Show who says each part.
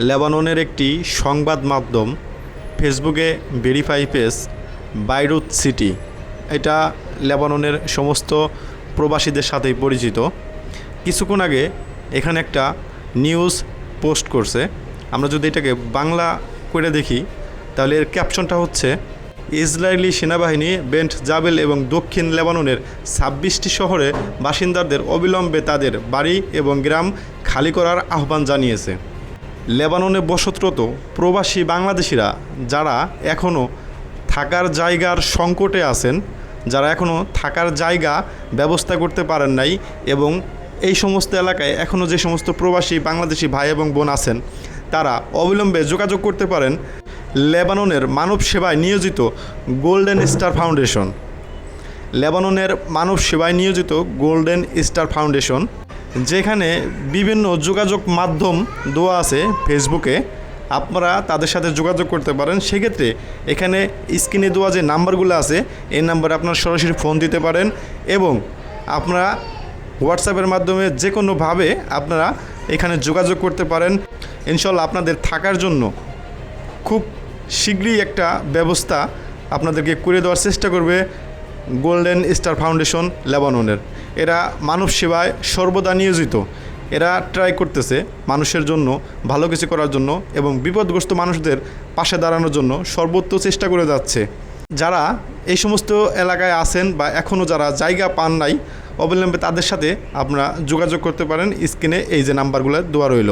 Speaker 1: লেবাননের একটি সংবাদ মাধ্যম, ফেসবুকে ভেরিফাই পেজ, বাইরুত সিটি। এটা লেবাননের সমস্ত প্রবাসীদের সাথেই পরিচিত। কিছুক্ষণ আগে এখানে একটা নিউজ পোস্ট করছে। আমরা যদি এটাকে বাংলা করে দেখি, তাহলে এর ক্যাপশনটা হচ্ছে, ইসরায়েলি সেনাবাহিনী বেন্ট জাবেল এবং দক্ষিণ লেবাননের ছাব্বিশটি শহরে বাসিন্দাদের অবিলম্বে তাদের বাড়ি এবং গ্রাম খালি করার আহ্বান জানিয়েছে। লেবাননে বসতরত প্রবাসী বাংলাদেশিরা যারা এখনও থাকার জায়গার সংকটে আছেন, যারা এখনও থাকার জায়গা ব্যবস্থা করতে পারেন নাই এবং এই সমস্ত এলাকায় এখনও যে সমস্ত প্রবাসী বাংলাদেশি ভাই এবং বোন আছেন, তারা অবিলম্বে যোগাযোগ করতে পারেন লেবাননের মানব সেবায় নিয়োজিত গোল্ডেন স্টার ফাউন্ডেশন। লেবাননের মানব সেবায় নিয়োজিত গোল্ডেন স্টার ফাউন্ডেশন যেখানে বিভিন্ন যোগাযোগ মাধ্যম দেওয়া আছে ফেসবুকে আপনারা তাদের সাথে যোগাযোগ করতে পারেন। সেক্ষেত্রে এখানে স্ক্রিনে দেওয়া যে নাম্বারগুলো আছে, এই নাম্বারে আপনারা সরাসরি ফোন দিতে পারেন এবং আপনারা হোয়াটসঅ্যাপের মাধ্যমে যে কোনোভাবে আপনারা এখানে যোগাযোগ করতে পারেন। ইনশাল্লাহ আপনাদের থাকার জন্য খুব শীঘ্রই একটা ব্যবস্থা আপনাদেরকে করে দেওয়ার চেষ্টা করবে। গোল্ডেন স্টার ফাউন্ডেশন লেবাননের এরা মানব সেবায় সর্বদা নিয়োজিত। এরা ট্রাই করতেছে মানুষের জন্য, ভালো কিছু করার জন্য এবং বিপদগ্রস্ত মানুষদের পাশে দাঁড়ানোর জন্য সর্বোচ্চ চেষ্টা করে যাচ্ছে। যারা এই সমস্ত এলাকায় আছেন বা এখনও যারা জায়গা পান নাই, অবিলম্বে তাদের সাথে আপনারা যোগাযোগ করতে পারেন। স্ক্রিনে এই যে নাম্বারগুলো দেওয়া রইল।